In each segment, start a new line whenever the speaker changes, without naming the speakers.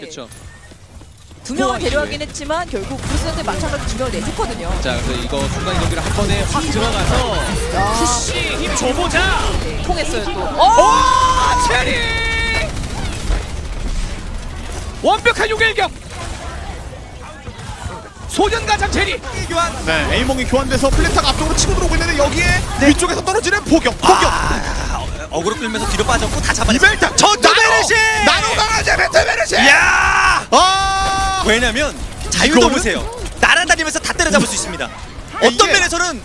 그렇죠.
두 명을. 데려가긴 했지만 결국 브루스한테 마찬가지로 두 명을 내줬거든요.
자, 그래서 이거 순간 이동기를 한 번에 확 들어가서
야,
푸시 힘 줘보자.
통했어요 또.
오,
어!
체리! 완벽한 요결격. 소년 가장 체리.
교환. 네, 에이몽이 교환돼서 플랜타가 앞쪽으로 치고 들어오고 있는데 여기에 위쪽에서 떨어지는 포격, 포격.
아, 어그로 끌면서 뒤로 빠졌고 다 잡아냈어.
이벨타
저도 베르시!
나노 강아지 베트 베르시.
야!
아,
왜냐면 자유도
이거는?
보세요. 날아다니면서 다 때려잡을 수 있습니다. 어떤
이게-
면에서는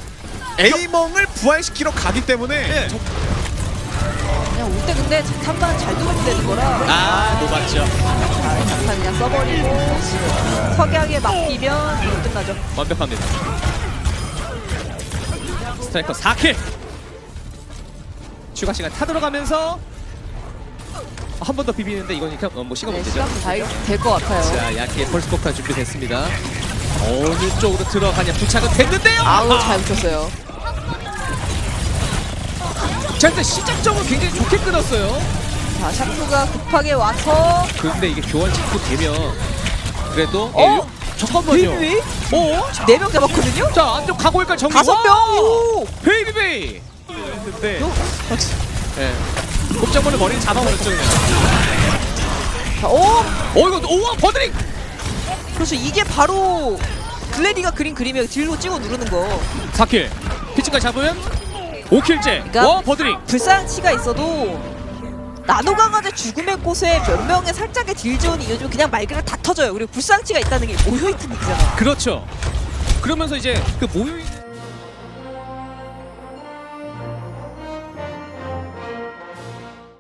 에이몽을 부활시키러 가기 때문에
예.
저-
그냥 올 때 근데 잠깐만 잘 두면 되는 거라.
아, 녹았죠.
자, 잠깐 그냥 써버리고 석양에 맡기면 이거 끝나죠.
완벽합니다. 스트라이커 4킬. 추가 시간 타 들어가면서 한 번 더 비비는데 이건 그냥 어, 뭐 시간
네,
문제죠.
시간 다될것 같아요.
자, 야키의 펄스 폭탄 준비됐습니다. 어느 쪽으로 들어가냐 부착은 됐는데요.
아우 잘 붙였어요.
자, 일단 시작점은 굉장히 좋게 끊었어요.
자, 샤프가 급하게 와서
근데 이게 교환 자꾸 되면 그래도
어?
예, 잠깐만요.
베이비
어?
네 명 잡았거든요.
자, 안쪽 가고 일까 정리.
다섯 명.
와우! 베이비 베이. 했는데 예. 곱장머리 머리를 잡아버렸죠 그냥.
자, 오,
어 이거 오와 버드링.
그렇죠. 이게 바로 글래디가 그린 그림이에요. 딜로 찍어 누르는 거.
4킬. 피치까지 잡으면 5킬째.
그러니까-
와 버드링.
불상치가 있어도 나노 강화제 죽음의 꽃에 몇 명의 살짝의 딜 지원이 요즘 그냥 말 그대로 다 터져요. 그리고 불상치가 있다는 게 모여있는 얘기잖아.
그렇죠. 그러면서 이제 그 모여